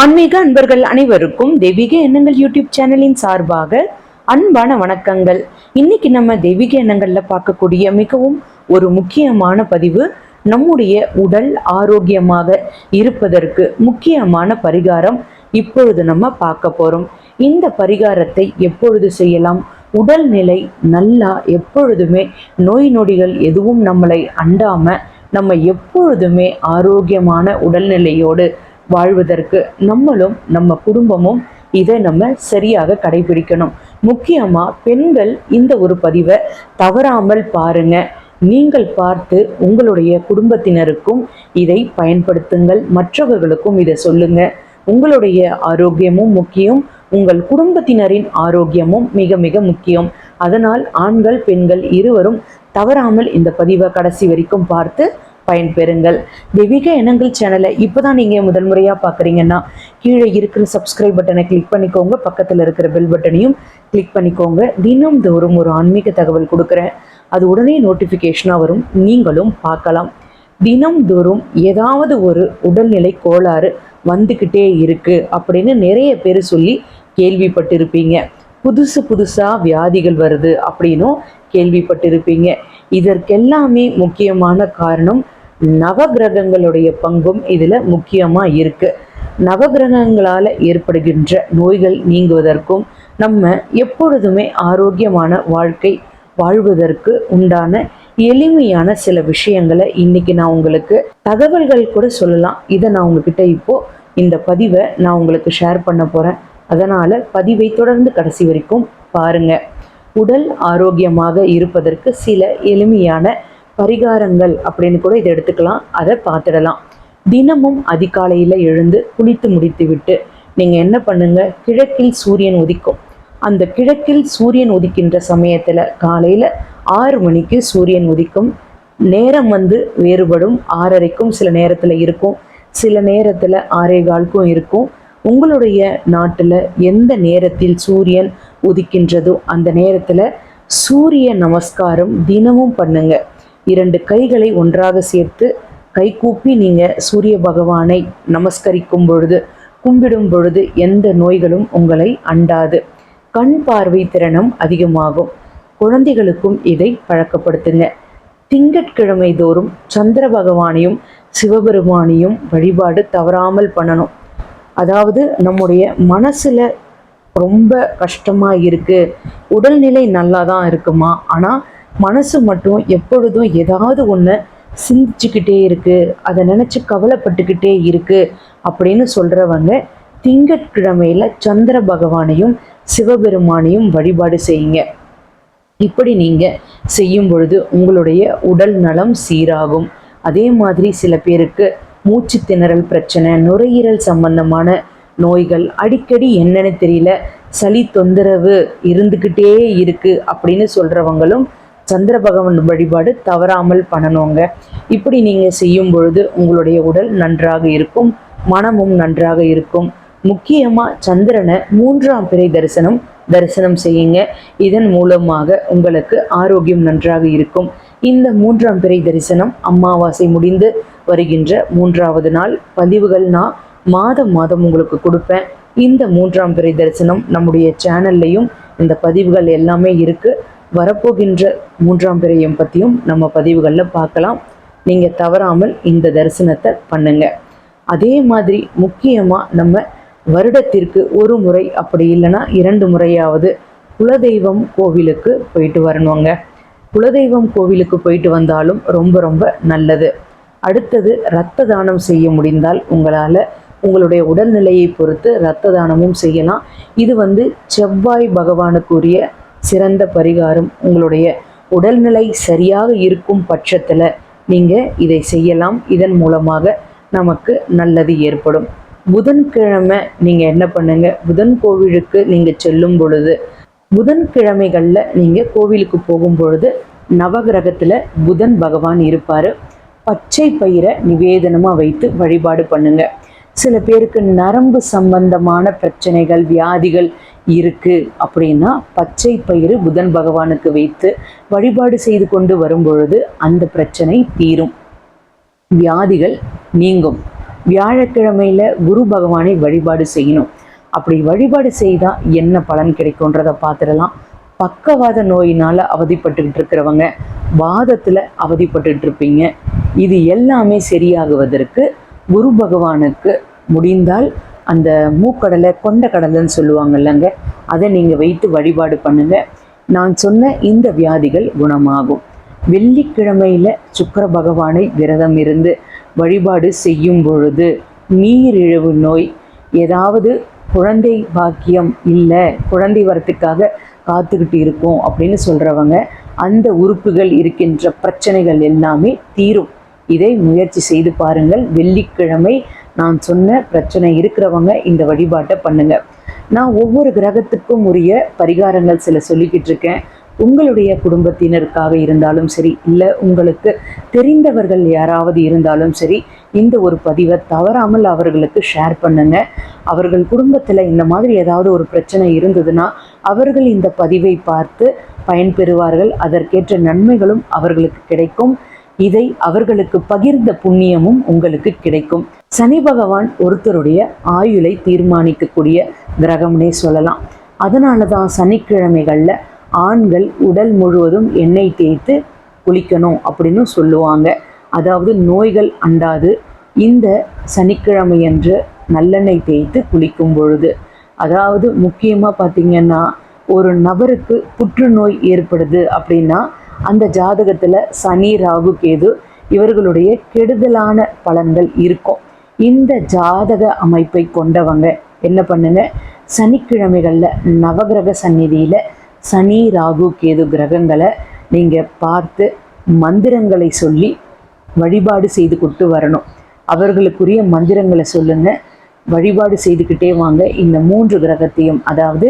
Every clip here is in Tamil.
ஆன்மீக அன்பர்கள் அனைவருக்கும் தெய்வீக எண்ணங்கள் யூடியூப் சேனலின் சார்பாக அன்பான வணக்கங்கள். இன்னைக்கு நம்ம தெய்வீக எண்ணங்கள்ல பார்க்கக்கூடிய மிகவும் ஒரு முக்கியமான பதிவு நம்முடைய உடல் ஆரோக்கியமாக இருப்பதற்கு முக்கியமான பரிகாரம் இப்பொழுது நம்ம பார்க்க போறோம். இந்த பரிகாரத்தை எப்பொழுது செய்யலாம்? உடல்நிலை நல்லா எப்பொழுதுமே நோய் நொடிகள் எதுவும் நம்மளை அண்டாம நம்ம எப்பொழுதுமே ஆரோக்கியமான உடல்நிலையோடு வாழ்வதற்கு நம்மளும் நம்ம குடும்பமும் இதை நம்ம சரியாக கடைபிடிக்கணும். முக்கியமாக பெண்கள் இந்த ஒரு பதிவை தவறாமல் பாருங்க. நீங்கள் பார்த்து உங்களுடைய குடும்பத்தினருக்கும் இதை பயன்படுத்துங்கள். மற்றவர்களுக்கும் இதை சொல்லுங்க. உங்களுடைய ஆரோக்கியமும் முக்கியம். உங்கள் குடும்பத்தினரின் ஆரோக்கியமும் மிக மிக முக்கியம். அதனால் ஆண்கள் பெண்கள் இருவரும் தவறாமல் இந்த பதிவை கடைசி வரைக்கும் பார்த்து பயன்பெறுங்கள். தெய்வீக எண்ணங்கள் சேனலை இப்போதான் நீங்கள் முதல் முறையாக பார்க்குறீங்கன்னா கீழே இருக்கிற சப்ஸ்கிரைப் பட்டனை கிளிக் பண்ணிக்கோங்க. பக்கத்தில் இருக்கிற பெல் பட்டனையும் கிளிக் பண்ணிக்கோங்க. தினம் தோறும் ஒரு ஆன்மீக தகவல் கொடுக்குறேன். அது உடனே நோட்டிஃபிகேஷனாக வரும். நீங்களும் பார்க்கலாம். தினம் தோறும் ஏதாவது ஒரு உடல்நிலை கோளாறு வந்துக்கிட்டே இருக்கு அப்படின்னு நிறைய பேர் சொல்லி கேள்விப்பட்டிருப்பீங்க. புதுசு புதுசாக வியாதிகள் வருது அப்படின்னும் கேள்விப்பட்டிருப்பீங்க. இதற்கெல்லாமே முக்கியமான காரணம் நவகிரகங்களுடைய பங்கும் இதில் முக்கியமாக இருக்கு. நவகிரகங்களால் ஏற்படுகின்ற நோய்கள் நீங்குவதற்கும் நம்ம எப்பொழுதுமே ஆரோக்கியமான வாழ்க்கை வாழ்வதற்கு உண்டான எளிமையான சில விஷயங்களை இன்னைக்கு நான் உங்களுக்கு தகவல்கள் கூட சொல்லலாம். இதை நான் உங்ககிட்ட இப்போ இந்த பதிவை நான் உங்களுக்கு ஷேர் பண்ண போறேன். அதனால பதிவை தொடர்ந்து கடைசி வரைக்கும் பாருங்க. உடல் ஆரோக்கியமாக இருப்பதற்கு சில எளிமையான பரிகாரங்கள் அப்படின்னு கூட இதை எடுத்துக்கலாம். அதை பார்த்துடலாம். தினமும் அதிகாலையில் எழுந்து குளித்து முடித்து விட்டு நீங்கள் என்ன பண்ணுங்க? கிழக்கில் சூரியன் உதிக்கும். அந்த கிழக்கில் சூரியன் உதிக்கின்ற சமயத்தில் காலையில் ஆறு மணிக்கு சூரியன் உதிக்கும். நேரம் வந்து வேறுபடும். ஆறரைக்கும் சில நேரத்தில் இருக்கும். சில நேரத்தில் ஆறே காலுக்கும் இருக்கும். உங்களுடைய நாட்டில் எந்த நேரத்தில் சூரியன் உதிக்கின்றதோ அந்த நேரத்தில் சூரிய நமஸ்காரம் தினமும் பண்ணுங்கள் இரண்டு கைகளை ஒன்றாக சேர்த்து கைகூப்பி நீங்கள் சூரிய பகவானை நமஸ்கரிக்கும் பொழுது கும்பிடும் பொழுது எந்த நோய்களும் உங்களை அண்டாது. கண் பார்வை திறனும் அதிகமாகும். குழந்தைகளுக்கும் இதை பழக்கப்படுத்துங்க. திங்கட்கிழமை தோறும் சந்திர பகவானையும் சிவபெருமானையும் வழிபாடு தவறாமல் பண்ணணும். அதாவது நம்முடைய மனசுல ரொம்ப கஷ்டமா இருக்கு. உடல்நிலை நல்லா தான் இருக்குமா? ஆனால் மனசு மட்டும் எப்பொழுதும் ஏதாவது ஒன்று சிந்திச்சுக்கிட்டே இருக்குது அதை நினச்சி கவலைப்பட்டுக்கிட்டே இருக்குது அப்படின்னு சொல்கிறவங்க திங்கட்கிழமையில் சந்திர பகவானையும் சிவபெருமானையும் வழிபாடு செய்யுங்க. இப்படி நீங்கள் செய்யும் பொழுது உங்களுடைய உடல் நலம் சீராகும். அதே மாதிரி சில பேருக்கு மூச்சு திணறல் பிரச்சனை நுரையீரல் சம்பந்தமான நோய்கள் அடிக்கடி என்னன்னு தெரியல சளி தொந்தரவு இருந்துக்கிட்டே இருக்குது அப்படின்னு சொல்கிறவங்களும் சந்திர பகவான் வழிபாடு தவறாமல் பண்ணணுங்க. இப்படி நீங்கள் செய்யும் பொழுது உங்களுடைய உடல் நன்றாக இருக்கும் மனமும் நன்றாக இருக்கும். முக்கியமாக சந்திரனை மூன்றாம் பிறை தரிசனம் தரிசனம் செய்யுங்க. இதன் மூலமாக உங்களுக்கு ஆரோக்கியம் நன்றாக இருக்கும். இந்த மூன்றாம் பிறை தரிசனம் அமாவாசை முடிந்து வருகின்ற மூன்றாவது நாள் பதிவுகள் நான் மாதம் மாதம் உங்களுக்கு கொடுப்பேன். இந்த மூன்றாம் பிறை தரிசனம் நம்முடைய சேனல்லையும் இந்த பதிவுகள் எல்லாமே இருக்குது வரப்போகின்ற மூன்றாம் பிறையம் பற்றியும் நம்ம பதிவுகளில் பார்க்கலாம். நீங்கள் தவறாமல் இந்த தரிசனத்தை பண்ணுங்க. அதே மாதிரி முக்கியமாக நம்ம வருடத்திற்கு ஒரு முறை அப்படி இல்லைன்னா இரண்டு முறையாவது குலதெய்வம் கோவிலுக்கு போயிட்டு வரணுங்க. குலதெய்வம் கோவிலுக்கு போயிட்டு வந்தாலும் ரொம்ப ரொம்ப நல்லது. அடுத்தது இரத்த தானம் செய்ய முடிந்தால் உங்களால் உங்களுடைய உடல்நிலையை பொறுத்து இரத்த தானமும் செய்யலாம். இது வந்து செவ்வாய் பகவானுக்குரிய சிறந்த பரிகாரம் உங்களுடைய உடல்நிலை சரியாக இருக்கும் பட்சத்தில் நீங்கள் இதை செய்யலாம். இதன் மூலமாக நமக்கு நல்லது ஏற்படும். புதன்கிழமை நீங்கள் என்ன பண்ணுங்க? புதன் கோவிலுக்கு நீங்கள் செல்லும் பொழுது புதன்கிழமைகளில் நீங்கள் கோவிலுக்கு போகும் பொழுது நவகிரகத்தில் புதன் பகவான் இருப்பார். பச்சை பயிரை நிவேதனமாக வைத்து வழிபாடு பண்ணுங்க. சில பேருக்கு நரம்பு சம்பந்தமான பிரச்சனைகள் வியாதிகள் இருக்குது அப்படின்னா பச்சை பயிறு புதன் பகவானுக்கு வைத்து வழிபாடு செய்து கொண்டு வரும்பொழுது அந்த பிரச்சனை தீரும். வியாதிகள் நீங்கும். வியாழக்கிழமையில குரு பகவானை வழிபாடு செய்யணும். அப்படி வழிபாடு செய்தால் என்ன பலன் கிடைக்கும்ன்றதை பார்த்துடலாம். பக்கவாத நோயினால் அவதிப்பட்டுக்கிட்டு இருக்கிறவங்க வாதத்தில் அவதிப்பட்டுக்கிட்டு இருப்பீங்க இது எல்லாமே சரியாகுவதற்கு குரு பகவானுக்கு முடிந்தால் அந்த மூக்கடலை கொண்ட கடலைன்னு சொல்லுவாங்கல்லங்க அதை நீங்கள் வைத்து வழிபாடு பண்ணுங்க. நான் சொன்ன இந்த வியாதிகள் குணமாகும். வெள்ளிக்கிழமையில சுக்கர பகவானை விரதம் இருந்து வழிபாடு செய்யும் பொழுது நீரிழிவு நோய் ஏதாவது குழந்தை பாக்கியம் இல்லை குழந்தை வரத்துக்காக காத்துக்கிட்டு இருக்கோம் அப்படின்னு சொல்கிறவங்க அந்த உறுப்புகள் இருக்கின்ற பிரச்சனைகள் எல்லாமே தீரும். இதை முயற்சி செய்து பாருங்கள். வெள்ளிக்கிழமை நான் சொன்ன பிரச்சனை இருக்கிறவங்க இந்த வழிபாட்டை பண்ணுங்க. நான் ஒவ்வொரு கிரகத்துக்கும் உரிய பரிகாரங்கள் சில சொல்லிக்கிட்டு இருக்கேன். உங்களுடைய குடும்பத்தினருக்காக இருந்தாலும் சரி இல்லை உங்களுக்கு தெரிந்தவர்கள் யாராவது இருந்தாலும் சரி இந்த ஒரு பதிவை தவறாமல் அவர்களுக்கு ஷேர் பண்ணுங்க. அவர்கள் குடும்பத்தில் இந்த மாதிரி ஏதாவது ஒரு பிரச்சனை இருந்ததுன்னா அவர்கள் இந்த பதிவை பார்த்து பயன்பெறுவார்கள். அதற்கேற்ற நன்மைகளும் அவர்களுக்கு கிடைக்கும். இதை அவர்களுக்கு பகிர்ந்த புண்ணியமும் உங்களுக்கு கிடைக்கும். சனி பகவான் ஒருத்தருடைய ஆயுளை தீர்மானிக்கக்கூடிய கிரகம்னே சொல்லலாம். அதனால தான் சனிக்கிழமைகளில் ஆண்கள் உடல் முழுவதும் எண்ணெய் தேய்த்து குளிக்கணும் அப்படின்னு சொல்லுவாங்க. அதாவது நோய்கள் அண்டாது இந்த சனிக்கிழமையன்று நல்லெண்ணெய் தேய்த்து குளிக்கும் பொழுது. அதாவது முக்கியமாக பார்த்தீங்கன்னா ஒரு நபருக்கு புற்றுநோய் ஏற்படுது அப்படின்னா அந்த ஜாதகத்தில் சனி ராகு கேது இவர்களுடைய கெடுதலான பலன்கள் இருக்கும். இந்த ஜாதக அமைப்பை கொண்டவங்க என்ன பண்ணுங்க? சனிக்கிழமைகளில் நவகிரக சந்நிதியில் சனி ராகு கேது கிரகங்களை நீங்கள் பார்த்து மந்திரங்களை சொல்லி வழிபாடு செய்து கொண்டு வரணும். அவர்களுக்குரிய மந்திரங்களை சொல்லுங்க. வழிபாடு செய்துக்கிட்டே வாங்க. இந்த மூன்று கிரகத்தையும் அதாவது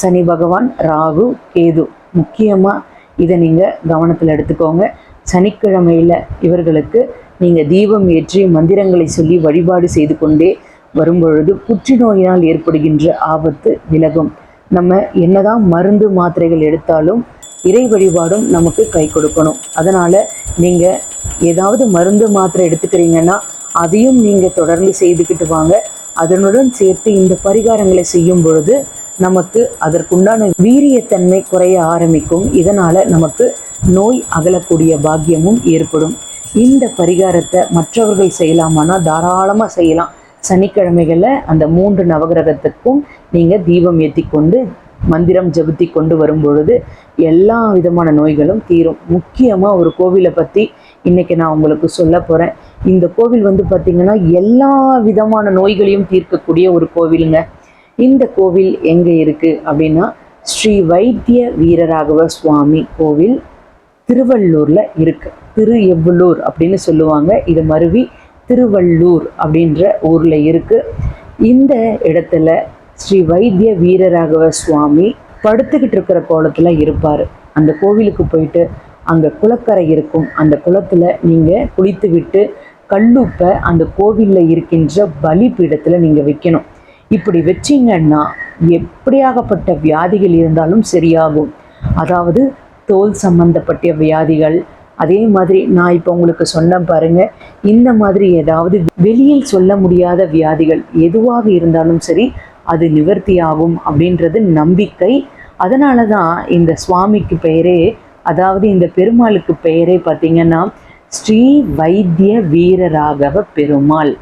சனி பகவான் ராகு கேது முக்கியமாக இதை நீங்கள் கவனத்தில் எடுத்துக்கோங்க. சனிக்கிழமையில் இவர்களுக்கு நீங்கள் தீபம் ஏற்றி மந்திரங்களை சொல்லி வழிபாடு செய்து கொண்டே வரும்பொழுது புற்றுநோயினால் ஏற்படுகின்ற ஆபத்து விலகும். நம்ம என்னதான் மருந்து மாத்திரைகள் எடுத்தாலும் இறை வழிபாடும் நமக்கு கை கொடுக்கணும். அதனால் நீங்கள் ஏதாவது மருந்து மாத்திரை எடுத்துக்கிறீங்கன்னா அதையும் நீங்கள் தொடர்ந்து செய்துக்கிட்டு வாங்க. அதனுடன் சேர்த்து இந்த பரிகாரங்களை செய்யும் பொழுது நமக்கு அதற்குண்டான வீரியத்தன்மை குறைய ஆரம்பிக்கும். இதனால் நமக்கு நோய் அகலக்கூடிய பாக்கியமும் ஏற்படும். இந்த பரிகாரத்தை மற்றவர்கள் செய்யலாமானா தாராளமாக செய்யலாம். சனிக்கிழமைகளில் அந்த மூன்று நவகிரகத்துக்கும் நீங்கள் தீபம் ஏற்றி கொண்டு மந்திரம் ஜபித்தி கொண்டு வரும் பொழுது எல்லா விதமான நோய்களும் தீரும். முக்கியமாக ஒரு கோவிலை பற்றி இன்னைக்கு நான் உங்களுக்கு சொல்ல போகிறேன் இந்த கோவில் வந்து பார்த்திங்கன்னா எல்லா விதமான நோய்களையும் தீர்க்கக்கூடிய ஒரு கோவிலுங்க. இந்த கோவில் எங்கே இருக்குது அப்படின்னா ஸ்ரீ வைத்திய வீரராகவ சுவாமி கோவில் திருவள்ளூரில் இருக்குது திரு எவ்வளூர் அப்படின்னு சொல்லுவாங்க. இது மருவி திருவள்ளூர் அப்படின்ற ஊரில் இருக்குது இந்த இடத்துல ஸ்ரீ வைத்திய வீரராகவ சுவாமி படுத்துக்கிட்டு இருக்கிற கோலத்தில் இருப்பார். அந்த கோவிலுக்கு போயிட்டு அங்கே குளக்கரை இருக்கும். அந்த குளத்தில் நீங்கள் குளித்து விட்டு கல்லுப்பை அந்த கோவிலில் இருக்கின்ற பலிப்பீடத்தில் நீங்கள் வைக்கணும். இப்படி வச்சீங்கன்னா எப்படியாகப்பட்ட வியாதிகள் இருந்தாலும் சரியாகும். அதாவது தோல் சம்பந்தப்பட்ட வியாதிகள் அதே மாதிரி நான் இப்போ உங்களுக்கு சொன்னேன் பாருங்க இந்த மாதிரி ஏதாவது வெளியில் சொல்ல முடியாத வியாதிகள் எதுவாக இருந்தாலும் சரி அது நிவர்த்தியாகும் அப்படின்றது நம்பிக்கை. அதனால தான் இந்த சுவாமிக்கு பெயரே அதாவது இந்த பெருமாளுக்கு பெயரே பார்த்தீங்கன்னா ஸ்ரீ வைத்திய வீரராகவ பெருமாள்.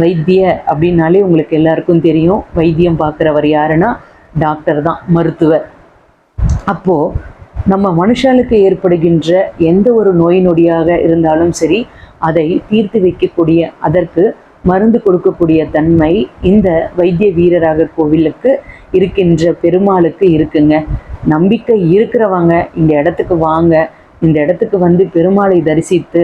வைத்திய அப்படின்னாலே உங்களுக்கு எல்லாருக்கும் தெரியும். வைத்தியம் பார்க்குறவர் யாருன்னா டாக்டர் தான் மருத்துவர். அப்போது நம்ம மனுஷாளுக்கு ஏற்படுகின்ற எந்த ஒரு நோய் நொடியாக இருந்தாலும் சரி அதை தீர்த்து வைக்கக்கூடிய அதற்கு மருந்து கொடுக்கக்கூடிய தன்மை இந்த வைத்திய வீரராக கோவிலுக்கு இருக்கின்ற பெருமாளுக்கு இருக்குங்க. நம்பிக்கை இருக்கிறவங்க இந்த இடத்துக்கு வாங்க இந்த இடத்துக்கு வந்து பெருமாளை தரிசித்து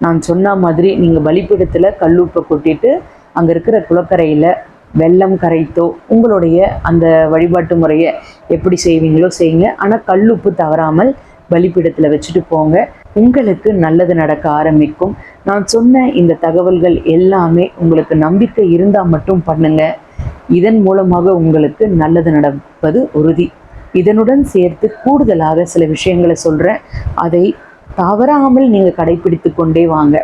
நான் சொன்ன மாதிரி நீங்கள் பலிப்பீடத்தில் கல்லூப்பை கொட்டிட்டு அங்கே இருக்கிற குளக்கரையில் வெள்ளம் கரைத்தோ உங்களுடைய அந்த வழிபாட்டு முறையை எப்படி செய்வீங்களோ செய்யுங்க. ஆனால் கல் உப்பு தவறாமல் பலிப்பிடத்தில் வச்சுட்டு போங்க. உங்களுக்கு நல்லது நடக்க ஆரம்பிக்கும். நான் சொன்ன இந்த தகவல்கள் எல்லாமே உங்களுக்கு நம்பிக்கை இருந்தால் மட்டும் பண்ணுங்க. இதன் மூலமாக உங்களுக்கு நல்லது நடப்பது உறுதி. இதனுடன் சேர்த்து கூடுதலாக சில விஷயங்களை சொல்கிறேன் அதை தவறாமல் நீங்கள் கடைபிடித்து கொண்டே வாங்க.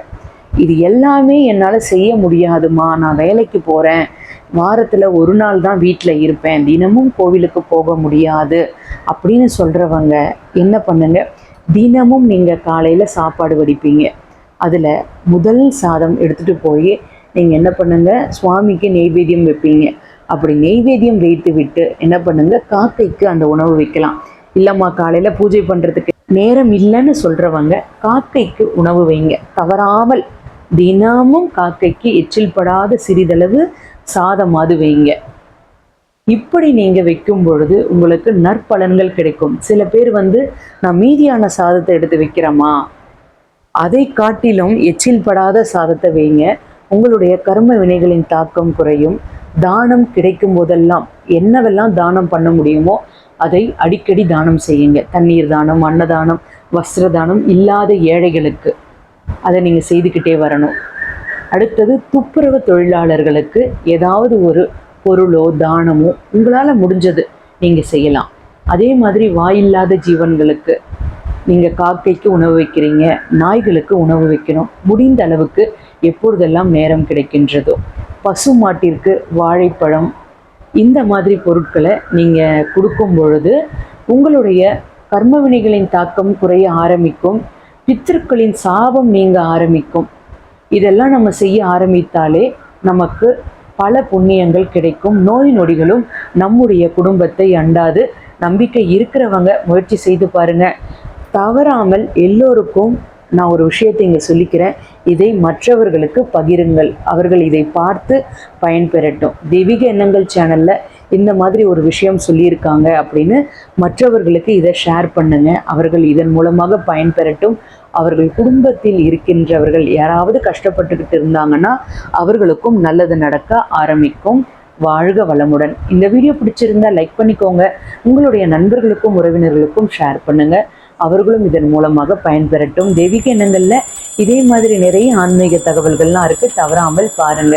இது எல்லாமே என்னால் செய்ய முடியாதுமா? நான் வேலைக்கு போகிறேன் வாரத்தில் ஒரு நாள் தான் வீட்டில் இருப்பேன். தினமும் கோவிலுக்கு போக முடியாது. அப்படின்னு சொல்கிறவங்க என்ன பண்ணுங்க? தினமும் நீங்கள் காலையில் சாப்பாடு வடிப்பீங்க. அதில் முதல் சாதம் எடுத்துகிட்டு போய் நீங்கள் என்ன பண்ணுங்க? சுவாமிக்கு நெய்வேத்தியம் வைப்பீங்க. அப்படி நெய்வேத்தியம் வைத்து விட்டு என்ன பண்ணுங்க? காக்கைக்கு அந்த உணவு வைக்கலாம். இல்லைம்மா காலையில் பூஜை பண்ணுறதுக்கு நேரம் இல்லைன்னு சொல்கிறவங்க காக்கைக்கு உணவு வைங்க. தவறாமல் தினமும் காக்கைக்கு எச்சில் படாத சிறிதளவு சாதமாவது வைங்க. இப்படி நீங்கள் வைக்கும் பொழுது உங்களுக்கு நற்பலன்கள் கிடைக்கும். சில பேர் வந்து நான் மீதியான சாதத்தை எடுத்து வைக்கிறோமா அதை காட்டிலும் எச்சில் படாத சாதத்தை வைங்க. உங்களுடைய கர்ம வினைகளின் தாக்கம் குறையும். தானம் கிடைக்கும் போதெல்லாம் என்னவெல்லாம் தானம் பண்ண முடியுமோ அதை அடிக்கடி தானம் செய்யுங்க. தண்ணீர் தானம் அன்னதானம் வஸ்திர தானம் இல்லாத ஏழைகளுக்கு. அதை நீங்கள் செய்துக்கிட்டே வரணும். அடுத்தது துப்புரவு தொழிலாளர்களுக்கு ஏதாவது ஒரு பொருளோ தானமோ உங்களால் முடிஞ்சது நீங்கள் செய்யலாம். அதே மாதிரி வாயில்லாத ஜீவன்களுக்கு நீங்கள் காக்கைக்கு உணவு வைக்கிறீங்க நாய்களுக்கு உணவு வைக்கணும். முடிந்த அளவுக்கு எப்பொழுதெல்லாம் நேரம் கிடைக்கின்றதோ பசு மாட்டிற்கு வாழைப்பழம் இந்த மாதிரி பொருட்களை நீங்கள் கொடுக்கும் பொழுது உங்களுடைய கர்மவினைகளின் தாக்கம் குறைய ஆரம்பிக்கும் பித்திருக்களின் சாபம் நீங்க ஆரம்பிக்கும். இதெல்லாம் நம்ம செய்ய ஆரம்பித்தாலே நமக்கு பல புண்ணியங்கள் கிடைக்கும். நோய் நொடிகளும் நம்முடைய குடும்பத்தை அண்டாது. நம்பிக்கை இருக்கிறவங்க முயற்சி செய்து பாருங்க. தவறாமல் எல்லோருக்கும் நான் ஒரு விஷயத்தை இங்கே சொல்லிக்கிறேன். இதை மற்றவர்களுக்கு பகிருங்கள். அவர்கள் இதை பார்த்து பயன்பெறட்டும். தெய்வீக எண்ணங்கள் சேனலில் இந்த மாதிரி ஒரு விஷயம் சொல்லியிருக்காங்க அப்படின்னு மற்றவர்களுக்கு இதை ஷேர் பண்ணுங்க. அவர்கள் இதன் மூலமாக பயன்பெறட்டும். அவர்கள் குடும்பத்தில் இருக்கின்றவர்கள் யாராவது கஷ்டப்பட்டுக்கிட்டு இருந்தாங்கன்னா அவர்களுக்கும் நல்லது நடக்க ஆரம்பிக்கும். வாழ்க வளமுடன். இந்த வீடியோ பிடிச்சிருந்தா லைக் பண்ணிக்கோங்க. உங்களுடைய நண்பர்களுக்கும் உறவினர்களுக்கும் ஷேர் பண்ணுங்க. அவர்களும் இதன் மூலமாக பயன்பெறட்டும். தெய்வீக எண்ணங்களில் இதே மாதிரி நிறைய ஆன்மீக தகவல்கள்லாம் இருக்குது தவறாமல் பாருங்க.